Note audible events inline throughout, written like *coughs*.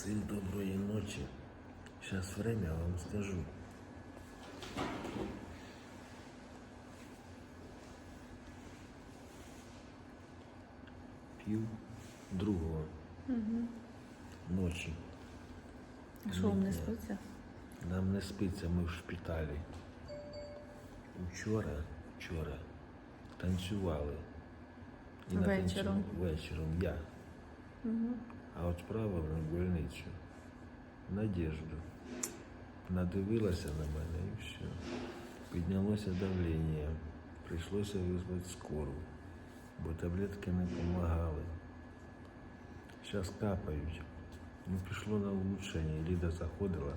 Всем доброй ночи. Сейчас время вам скажу. Пів другого ночі. А що вам не спиться? Нам не спиться, ми в шпиталі. Вчора, вчора танцювали. І Вечором. танцю- Вечором я. А от справили в больницю. Надежду. Надивилася на мене і все. Піднялося давлення. Прийшлося визвати скору, бо таблетки не допомагали. Зараз капають. Ну, пішло на улучшення. Ліда заходила,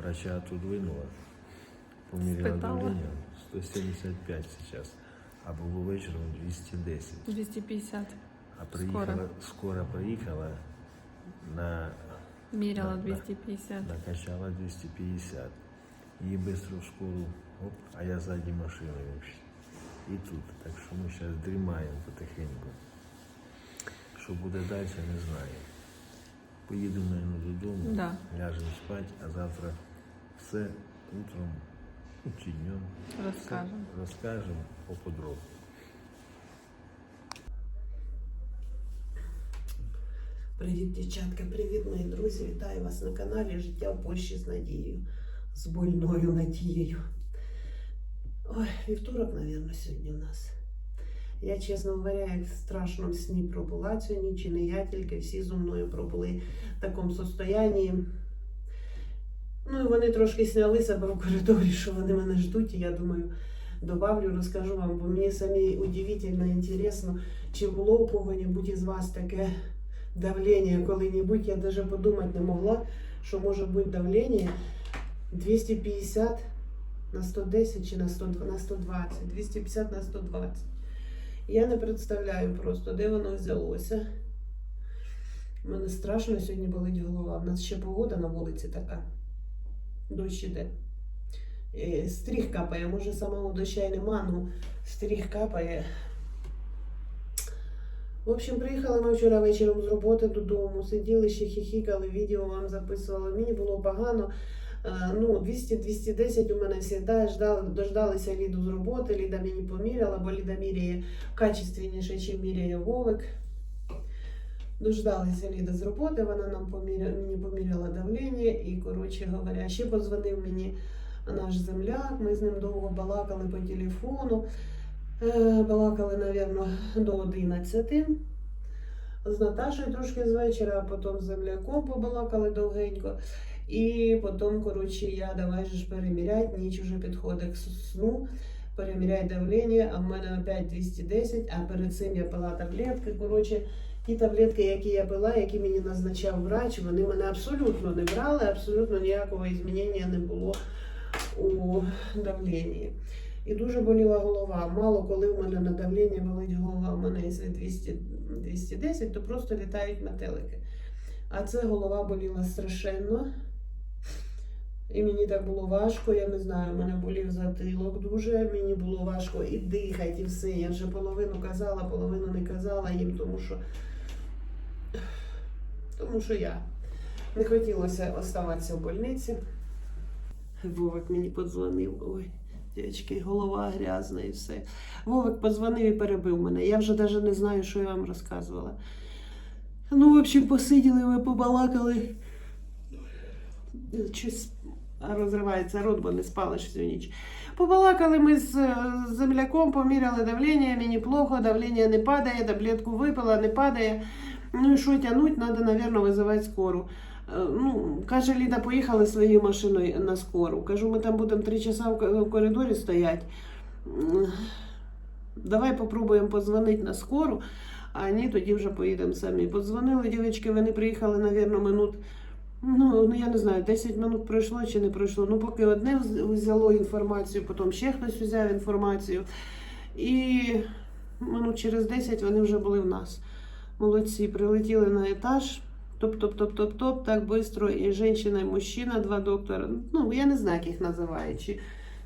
врача отодвинула, поміряла Спитала? давлення 175 зараз, а було вечором 210. 250. А приїхала, скоро приїхала На Міряла Да, да. 250. накачала 250. Її швидко в школу, оп, а я ззаді машиною. І тут. Так що ми зараз дрімаємо потихеньку. Що буде далі, не знаю. Поїдемо, мабуть, додому, Да. ляжемо спати, а завтра все утром ну, чи днем все Розкажемо. розкажемо поподробно. Привіт, дівчатка, привіт, мої друзі. Вітаю вас на каналі Життя в Польщі з Надією, з больною Надією. Ой, вівторок, мабуть, сьогодні у нас. Я, чесно говоря, як в страшному сні пробула цю ніч, і не я тільки всі зо мною пробули в такому состоянні. Ну і вони трошки сняли себе в коридорі, що вони мене ждуть, і я думаю, добавлю, розкажу вам, бо мені самі удивительно інтересно, чи було у кого-небудь із вас таке давление коли-небудь, я даже подумать не могла, що може бути давление 250 на 110 чи на 120, 250 на 120. Я не представляю просто, де воно взялося. У мене страшно сьогодні болить голова. У нас ще погода на вулиці така. Дощ іде. Е, Стріх капає, може самого доща нема, ну стріх капає. В общем, приїхали ми вчора вечором з роботи додому, сиділи ще хіхікали, відео вам записували. Мені було погано. Е, Ну, 200-210 у мене ждали, дождалися Ліду з роботи. Ліда мені поміряла, бо Ліда міряє качественніше, ніж міряє Вовик. Дождалися Ліда з роботи, вона нам поміряла, мені поміряла давлення і, коротше говоря, ще подзвонив мені наш земляк. Ми з ним довго балакали по телефону. Е, Балакали, напевно, до 11. З Наташою трошки з вечора, а потім з земляком побалакали довгенько. І потім, коротше, я давай ж переміряти, ніч вже підходить к сну, переміряй давлення, а в мене опять 210, а перед цим я пила таблетки. Коротше, ті таблетки, які я пила, які мені назначав врач, вони мене абсолютно не брали, абсолютно ніякого змінення не було у давленні. І дуже боліла голова. Мало коли в мене на давлення болить голова, в мене якщо 200, 210, то просто літають метелики. А це голова боліла страшенно. І мені так було важко, я не знаю, мене болів затилок дуже, мені було важко і дихати, і все. Я вже половину казала, половину не казала їм, тому що, тому що я не хотілося оставатися в больниці. Вовик мені подзвонив. Ой, дівчатки, голова грязна і все. Вовик подзвонив і перебив мене. Я вже навіть не знаю, що я вам розказувала. Ну, в общем, посиділи, ми побалакали. Щось розривається рот, бо не спали всю ніч. Побалакали ми з е, земляком, поміряли давлення, мені плохо, давлення не падає, таблетку випила, не падає. Ну і що тягнуть, треба, мабуть, визивати скору. Е, Ну, каже, Ліда, поїхали своєю машиною на скору. Кажу, ми там будемо три часа в коридорі стояти. Давай попробуємо подзвонити на скору, а ні, тоді вже поїдемо самі. Подзвонили дівчатки, вони приїхали, мабуть, минут. Ну, ну, я не знаю, 10 минут пройшло чи не пройшло. Ну, поки одне взяло інформацію, потім ще хтось взяв інформацію. І минут через 10 вони вже були в нас. Молодці, прилетіли на етаж. Топ-топ-топ-топ-топ, так швидко. І жінка, і мужчина, два доктора. Ну, я не знаю, як їх називають. Чи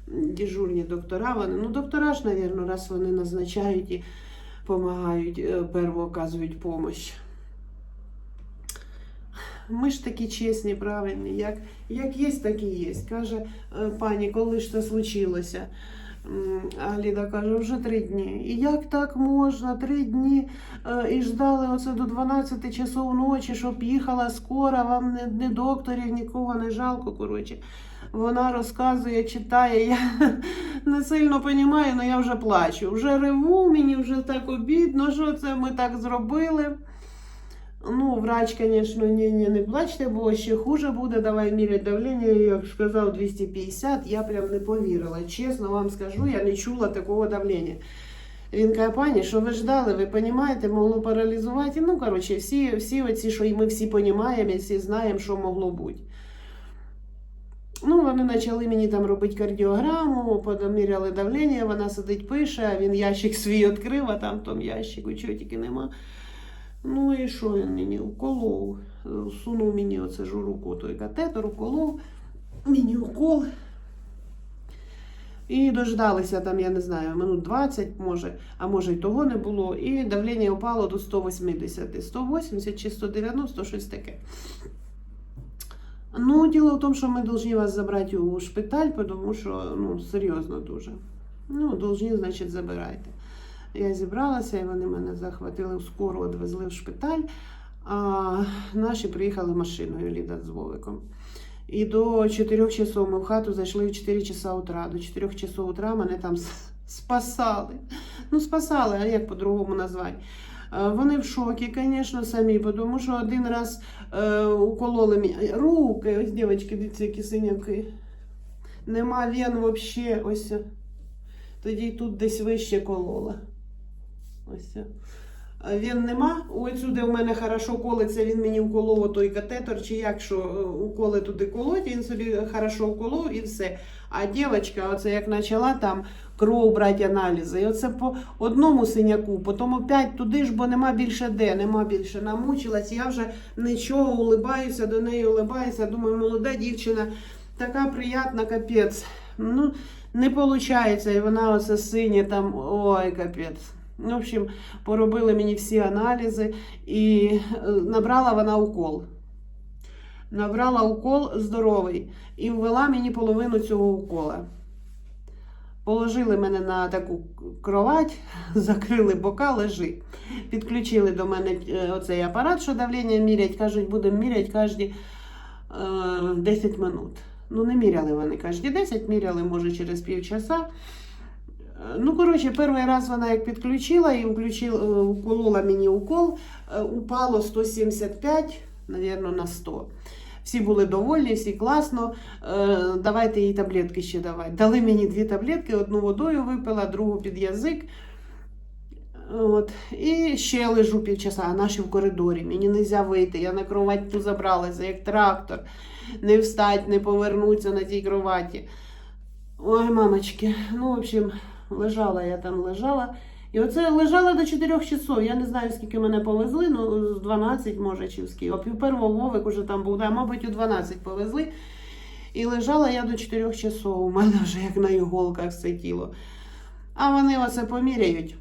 дежурні доктора. Вони, ну, доктора ж, мабуть, раз вони назначають і допомагають, перво оказують допомогу. ми ж такі чесні, правильні. Як, як є, так і є. Каже е, пані, коли ж це случилося? А Ліда каже, вже три дні. І як так можна? Три дні е, і ждали оце до 12 часов ночі, щоб їхала скоро, вам не, не докторів, нікого не жалко. Коротше. Вона розказує, читає. Я *laughs* не сильно розумію, але я вже плачу. Вже реву, мені вже так обідно, що це ми так зробили. Ну, врач, звісно, ні, ні, не плачте, бо ще хуже буде. Давай міряти давлення. Як сказав 250, я прям не повірила. Чесно вам скажу, я не чула такого давлення. Він каже, пані, що ви ждали, ви розумієте, могло паралізувати. Ну, коротше, всі, всі оці, що ми всі розуміємо, і всі знаємо, що могло бути. Ну, вони почали мені там робити кардіограму, подоміряли давлення, вона сидить, пише, а він ящик свій відкрив, а там в тому ящику чого тільки нема. Ну і що він мені уколов? Сунув мені оце ж у руку той катетер, уколов, мені укол. І дождалися там, я не знаю, минут 20, може, а може й того не було. І давлення впало до 180, 180 чи 190, щось таке. Ну, діло в тому, що ми повинні вас забрати у шпиталь, тому що ну, серйозно дуже. Ну, повинні, значить, забирайте. Я зібралася, і вони мене захватили в скору, відвезли в шпиталь. А наші приїхали машиною Ліда з Вовиком. І до 4 часов ми в хату зайшли в 4 часа утра. До 4 часов утра мене там спасали. Ну, спасали, а як по-другому назвати? Е, Вони в шокі, звісно, самі, тому що один раз е, укололи мені руки, ось дівчатки, дивіться, які синяки. Нема вен взагалі, ось. Тоді тут десь вище колола. Ось. Він нема. Ось сюди в мене хорошо колиться, він мені вколов той катетер, чи як що е, уколи туди колоть, він собі хорошо вколов і все. А дівчинка, оце як почала там кров брати аналізи, і оце по одному синяку, потім опять туди ж, бо нема більше де, нема більше. Намучилась, я вже нічого улибаюся, до неї улибаюся. Думаю, молода дівчина, така приятна, капець. Ну, не виходить, і вона оце синя там, ой, капець. Ну, В общем, поробили мені всі аналізи і е, набрала вона укол. Набрала укол здоровий і ввела мені половину цього укола. Положили мене на таку кровать, *laughs* закрили бока, лежи. Підключили до мене е, оцей апарат, що давлення мірять. Кажуть, будемо міряти кожні е, 10 минут. Ну, не міряли вони кожні 10, міряли, може, через півчаса. Ну, коротше, перший раз вона як підключила і е, уколола мені укол, е, упало 175, напевно, на 100. Всі були довольні, всі класно. Е, давайте їй таблетки ще давати. Дали мені дві таблетки, одну водою випила, другу під язик. От. І ще лежу півчаса, а наші в коридорі. Мені не можна вийти. Я на кровать ту забралася, як трактор. Не встать, не повернуться на тій кроваті. Ой, мамочки. Ну, в общем, лежала я там, лежала. І оце лежала до 4 часов. Я не знаю, скільки мене повезли, ну з 12, може, чи скільки. А пів первого Вовик уже там був, да, мабуть, у 12 повезли. І лежала я до 4 часов. У мене вже як на іголках все тіло. А вони оце поміряють.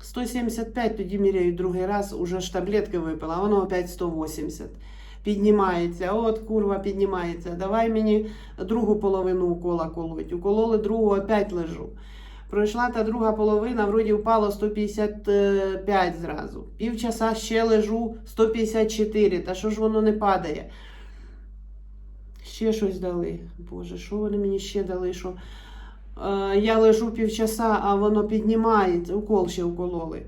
175 тоді міряють другий раз, уже ж таблетки випила, воно опять 180. Піднімається, от курва піднімається. Давай мені другу половину укола колоть. Укололи другу, опять лежу. Пройшла та друга половина, вроді впало 155 зразу. Півчаса ще лежу 154. Та що ж воно не падає? Ще щось дали. Боже, що вони мені ще дали? Що е, я лежу півчаса, а воно піднімається. Укол ще укололи.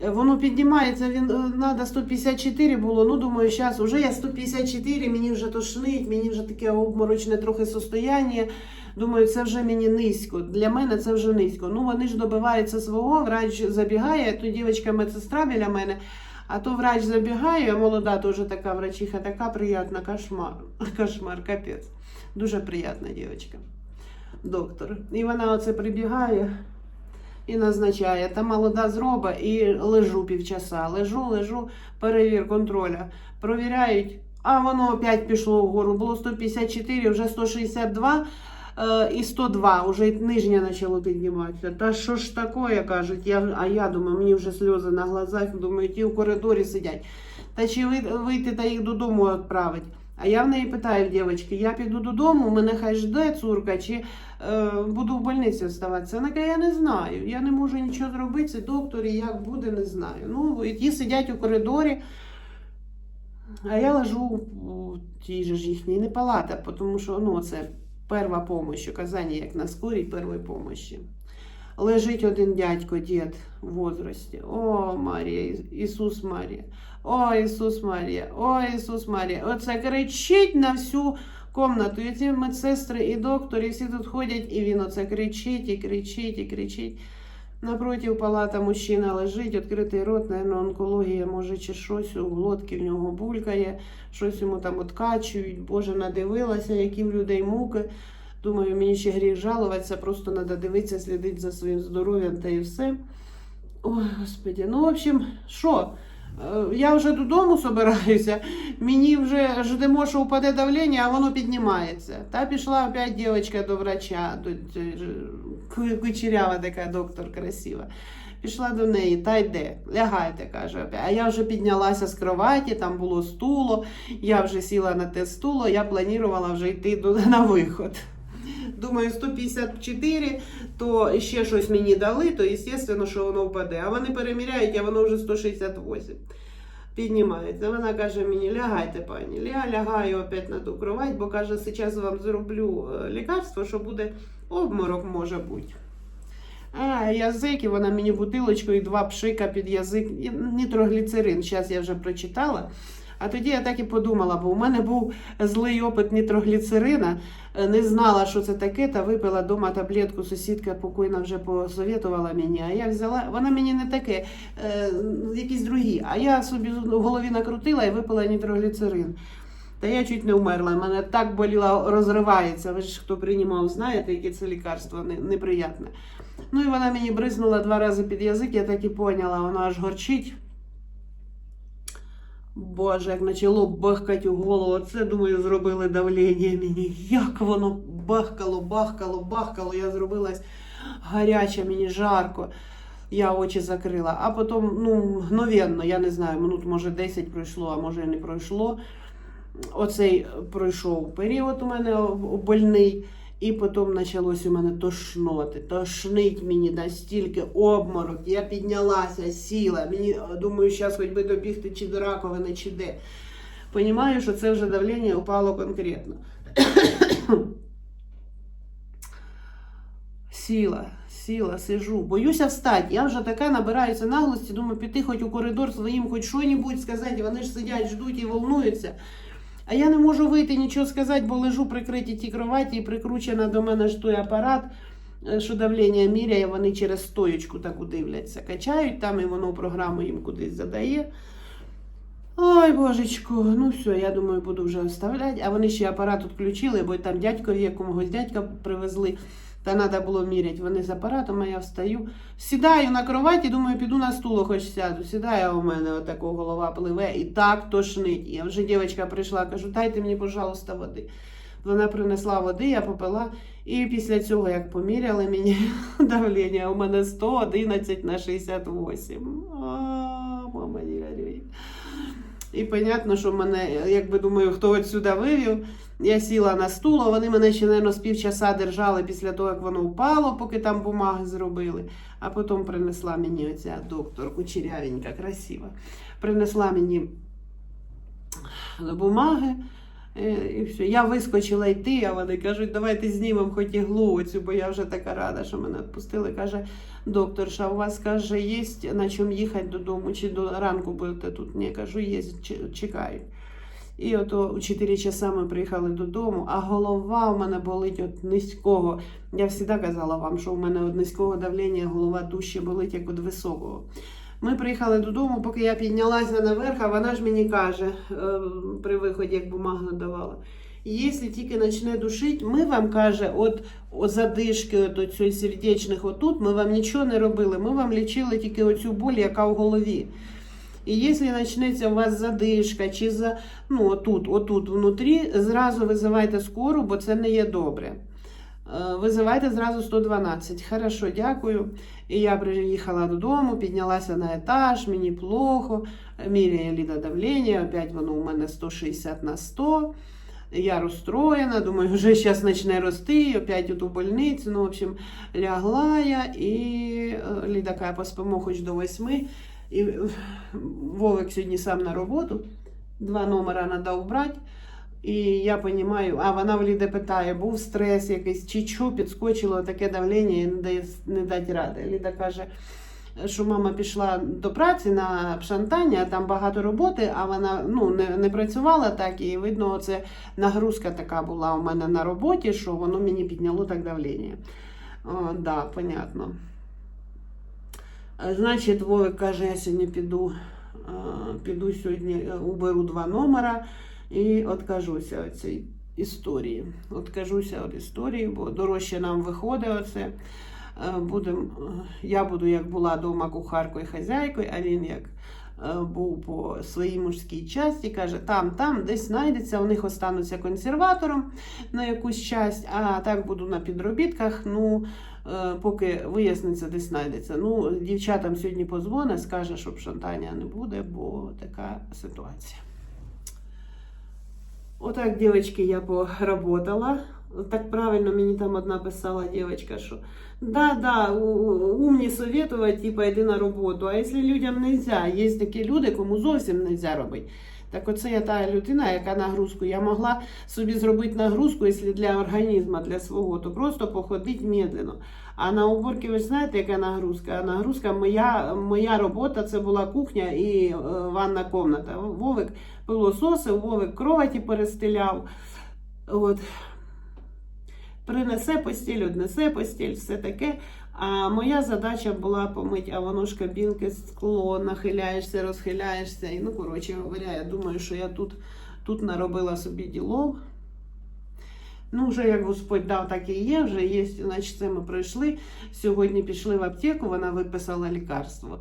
Е, Воно піднімається, він треба 154 було. Ну, думаю, зараз вже я 154, мені вже тошнить, мені вже таке обморочне трохи состояння. Думаю, це вже мені низько. Для мене це вже низько. Ну, вони ж добиваються свого, врач забігає, то дівчинка медсестра біля мене, а то врач забігає, молода теж така врачиха, така приятна, кошмар. *laughs* Кошмар, капець. Дуже приятна дівчинка. Доктор. І вона оце прибігає і назначає. Та молода зроба і лежу півчаса. Лежу, лежу, перевір контроля. Провіряють, а воно опять пішло вгору. Було 154, вже 162. е, і 102, вже і нижнє почало підніматися. Та що ж таке, кажуть, я, а я думаю, мені вже сльози на глазах, думаю, ті в коридорі сидять. Та чи ви- вийти та їх додому відправити? А я в неї питаю, дівчатки, я піду додому, мене хай жде цурка, чи е, буду в больниці оставатися. Вона каже, я не знаю, я не можу нічого зробити, доктор, і як буде, не знаю. Ну, і ті сидять у коридорі, а я лежу у тій же ж їхній не палата, тому що ну, це перша допомога, казання, як на скорій першої допомоги. Лежить один дядько, дід в возрасті. О, Марія, Ісус Марія, о, Ісус Марія, о, Ісус Марія. Оце кричить на всю комнату. І ці медсестри, і доктор, і всі тут ходять, і він оце кричить, і кричить, і кричить. Напротив палата мужчина лежить, відкритий рот, наверное, онкологія, може, чи щось у глотки в нього булькає, щось йому там откачують. Боже, надивилася, які в людей муки. Думаю, мені ще гріх жалуватися, просто треба дивитися, слідити за своїм здоров'ям та і все. Ой, господи, ну, в общем, що? Е, Я вже додому собираюся, мені вже ждемо, що впаде давлення, а воно піднімається. Та пішла опять дівчинка до врача, до кучерява така доктор красива. Пішла до неї, та йде, лягайте, каже. А я вже піднялася з кроваті, там було стуло, я вже сіла на те стуло, я планувала вже йти на виход. Думаю, 154, то ще щось мені дали, то звісно, що воно впаде. А вони переміряють, а воно вже 168. Піднімається. Вона каже мені, лягайте, пані. Я лягаю опять на ту кровать, бо каже, зараз вам зроблю е, лікарство, що буде обморок може бути. А, язик, і вона мені бутилочку і два пшика під язик. Нітрогліцерин, зараз я вже прочитала. А тоді я так і подумала, бо у мене був злий опит нітрогліцерина, Е, не знала, що це таке, та випила вдома таблетку. Сусідка покойна вже посоветувала мені. А я взяла, вона мені не таке, е, якісь другі. А я собі в голові накрутила і випила нітрогліцерин. Та я чуть не вмерла. Мене так боліла, розривається. Ви ж хто приймав, знаєте, яке це лікарство неприятне. Ну і вона мені бризнула два рази під язик, я так і поняла, воно аж горчить. Боже, як почало бахкати у голову. Оце, думаю, зробили давлення мені. Як воно бахкало, бахкало, бахкало. Я зробилась гаряча, мені жарко. Я очі закрила. А потім, ну, мгновенно, я не знаю, минут, може, 10 пройшло, а може і не пройшло. Оцей пройшов період у мене больний. І потім почалось у мене тошноти. Тошнить мені настільки обморок. Я піднялася, сіла. Мені е, думаю, зараз хоч би добігти чи до раковини, чи де. Понімаю, що це вже давлення упало конкретно. *coughs* Сіла, сіла, сижу. Боюся встати. Я вже така набираюся наглості, думаю, піти хоч у коридор своїм, хоч що-небудь сказати. Вони ж сидять, ждуть і волнуються. А я не можу вийти нічого сказати, бо лежу прикритій тій кроваті і прикручена до мене ж той апарат, е, що давлення міряє, вони через стоєчку таку дивляться. Качають там, і воно програму їм кудись задає. Ой, божечко, ну все, я думаю, буду вже оставляти. А вони ще апарат відключили, бо там дядько якомусь дядька привезли. Та треба було міряти. Вони з апаратом, а я встаю. Сідаю на кроваті, думаю, піду на стуло хоч сяду. Сідаю, а у мене отако голова пливе і так тошнить. Я вже дівчинка прийшла, кажу, дайте мені, пожалуйста, води. Вона принесла води, я попила. І після цього, як поміряли мені *laughs* давлення, у мене 111 на 68. А, мама не горює. І понятно, що мене, якби думаю, хто отсюди вивів. Я сіла на стул, а вони мене ще, мабуть, з півчаса держали після того, як воно впало, поки там бумаги зробили. А потім принесла мені оця доктор кучерявенька, красива. Принесла мені бумаги. е, І все. Я вискочила йти, а вони кажуть, давайте знімемо хоч іглу оцю, бо я вже така рада, що мене відпустили. Каже, докторша, у вас каже, є на чому їхати додому, чи до ранку будете тут? Ні, кажу, є, чекаю. І ото у 4 часа ми приїхали додому, а голова у мене болить від низького. Я завжди казала вам, що у мене від низького давлення голова дужче болить, як від високого. Ми приїхали додому, поки я піднялася наверх, а вона ж мені каже е, при виході, як бумагу давала. Якщо тільки почне душити, ми вам каже, от, от задишки, от, от сердечних отут, ми вам нічого не робили. Ми вам лічили тільки оцю боль, яка в голові. І якщо почнеться у вас задишка, чи за ну отут, отут внутрі, зразу визивайте скору, бо це не є добре. Е, Визивайте зразу 112. Хорошо, дякую. І я приїхала додому, піднялася на етаж, мені плохо. Міряє Ліда давлення, опять воно у мене 160 на 100. Я розстроєна, думаю, вже зараз почне рости, опять у больницю. Ну, в общем, лягла я і е, Ліда каже, поспимо хоч до восьми. І е, Вовик сьогодні сам на роботу. Два номера треба вбрати. І я розумію, а вона в Ліди питає, був стрес якийсь, чи що підскочило таке давлення і не, дає, не дать ради. Ліда каже, що мама пішла до праці на пшантання, там багато роботи, а вона ну, не, не працювала так, і видно, це нагрузка така була у мене на роботі, що воно мені підняло так давлення. О, да, понятно. Значить, Вовик каже, я сьогодні піду, піду сьогодні, е, уберу два номера і откажуся від цієї історії. Откажуся від історії, бо дорожче нам виходить оце. Е, Будем, е, я буду як була вдома кухаркою хазяйкою, а він як був по своїй мужській часті, каже, там, там десь знайдеться, у них остануться консерватором на якусь часть, а так буду на підробітках. Ну, поки виясниться, десь знайдеться. Ну, дівчатам сьогодні позвоне, скаже, що шантання не буде, бо така ситуація. Отак, дівчатки, я поработала. Так правильно мені там одна писала дівчинка, що да, да, у- у- умні советувати, типа йди на роботу. А якщо людям не можна, є такі люди, кому зовсім не можна робити. Так оце я та людина, яка нагрузку. Я могла собі зробити нагрузку, якщо для організму, для свого, то просто походити медленно. А на уборки ви ж знаєте, яка нагрузка? А нагрузка моя, моя робота це була кухня і е, ванна комната. Вовик пилососив, Вовик кроваті перестеляв. От. Принесе постіль, однесе постіль, все таке. А моя задача була помити, а воно ж кабінки, скло, нахиляєшся, розхиляєшся. І, ну, коротше говоря, я думаю, що я тут, тут наробила собі ділов. Ну, вже як Господь дав, так і є, вже є, значить, це ми пройшли. Сьогодні пішли в аптеку, вона виписала лікарство.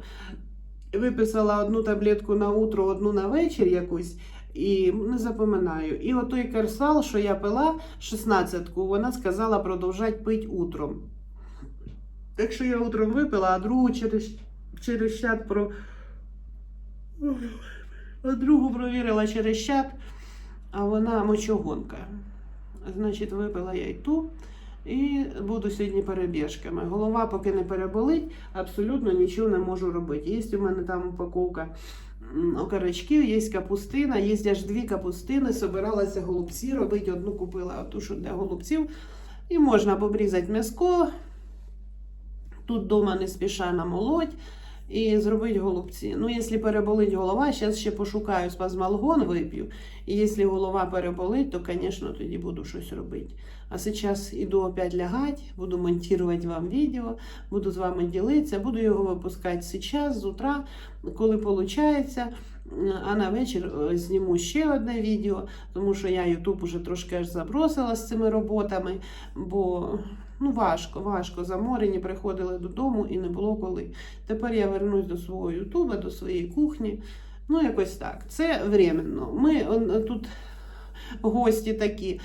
Виписала одну таблетку на утро, одну на вечір якусь. І не запоминаю. І отой керсал, що я пила, 16-ку, вона сказала продовжати пити утром. Так що я утром випила, а другу через, через чат про. А другу провірила через чат, а вона мочогонка. Значить, випила я й ту. І буду сьогодні перебіжками. Голова поки не переболить, абсолютно нічого не можу робити. Є у мене там упаковка окорочків, є капустина, є аж дві капустини. Собиралася голубці робити. Одну купила ту, що для голубців. І можна обрізати м'яско. Тут вдома не спіша намолоть і зробити голубці. Ну, якщо переболить голова, зараз ще пошукаю спазмалгон, вип'ю. І якщо голова переболить, то, звісно, тоді буду щось робити. А зараз іду опять лягати, буду монтувати вам відео, буду з вами ділитися, буду його випускати зараз, з утра, коли виходить. А на вечір е, зніму ще одне відео, тому що я Ютуб уже трошки аж забросила з цими роботами, бо ну, важко, важко. Заморені приходили додому і не було коли. Тепер я вернусь до свого Ютуба, до своєї кухні. Ну, якось так. Це временно. Ми тут гості такі.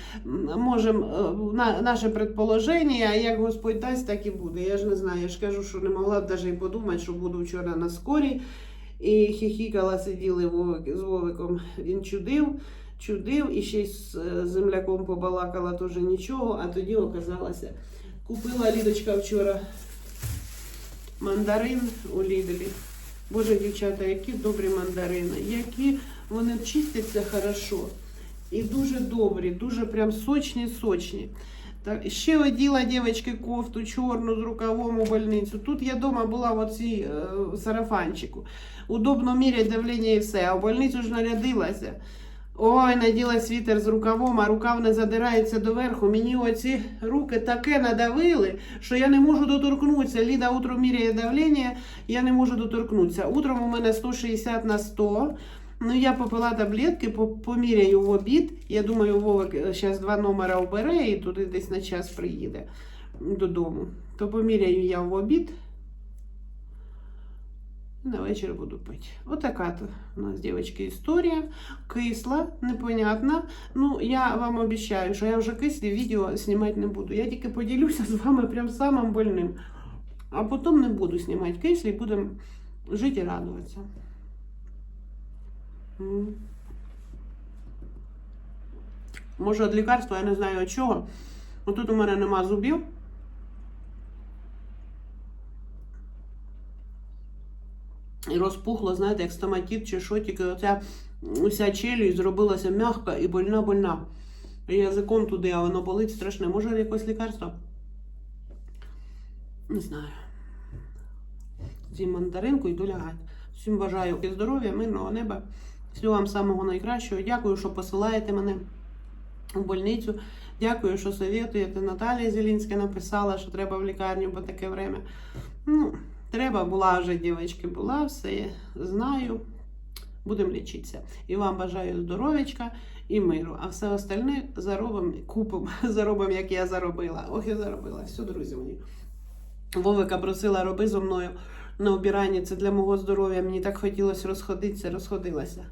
Можемо на, наше предположення, як Господь дасть, так і буде. Я ж не знаю, я ж кажу, що не могла б навіть подумати, що буду вчора на скорі. І хіхікала, сиділи з Вовиком. Він чудив, чудив, і ще й з е, земляком побалакала теж нічого, а тоді оказалося. Купила Лідочка вчора мандарин у Лідлі. Боже, дівчата, які добрі мандарини, які вони чистяться хорошо. І дуже добрі, дуже прям сочні, сочні. Так, ще оділа дівчатки кофту чорну з рукавом у больницю. Тут я вдома була в оцій е, сарафанчику. Удобно міряти давлення і все. А в больницю ж нарядилася. Ой, наділа світер з рукавом, а рукав не задирається доверху. Мені оці руки таке надавили, що я не можу доторкнутися. Ліда утром міряє давлення, я не можу доторкнутися. Утром у мене 160 на 100. Ну, я попила таблетки, поміряю в обід. Я думаю, Вовик зараз два номера обере і туди десь на час приїде додому. То поміряю я в обід. На вечір буду пити. Отака то у нас, дівчатки, історія. Кисла, непонятна. Ну, я вам обіцяю, що я вже кислі відео знімати не буду. Я тільки поділюся з вами прям самим больним. А потім не буду знімати кислі, будемо жити і радуватися. Може, від лікарства, я не знаю від чого. Отут у мене нема зубів. І розпухло, знаєте, як стоматит чи що, тільки оця вся челюсть зробилася м'яка і больна-больна. І язиком туди, а воно болить страшне. Може якось лікарство? Не знаю. З'їм мандаринку йду лягати. Всім бажаю і здоров'я, мирного неба. Всього вам самого найкращого. Дякую, що посилаєте мене у больницю. Дякую, що советуєте. Наталія Зелінська написала, що треба в лікарню, бо таке время. Ну, треба, була вже, дівчатки, була, все знаю. Будемо лічитися. І вам бажаю здоров'ячка і миру. А все остальне заробимо, купимо, *laughs* заробимо, як я заробила. Ох, я заробила. Все, друзі мої. Вовика просила, роби зо мною на обіранні. Це для мого здоров'я. Мені так хотілося розходитися, розходилася.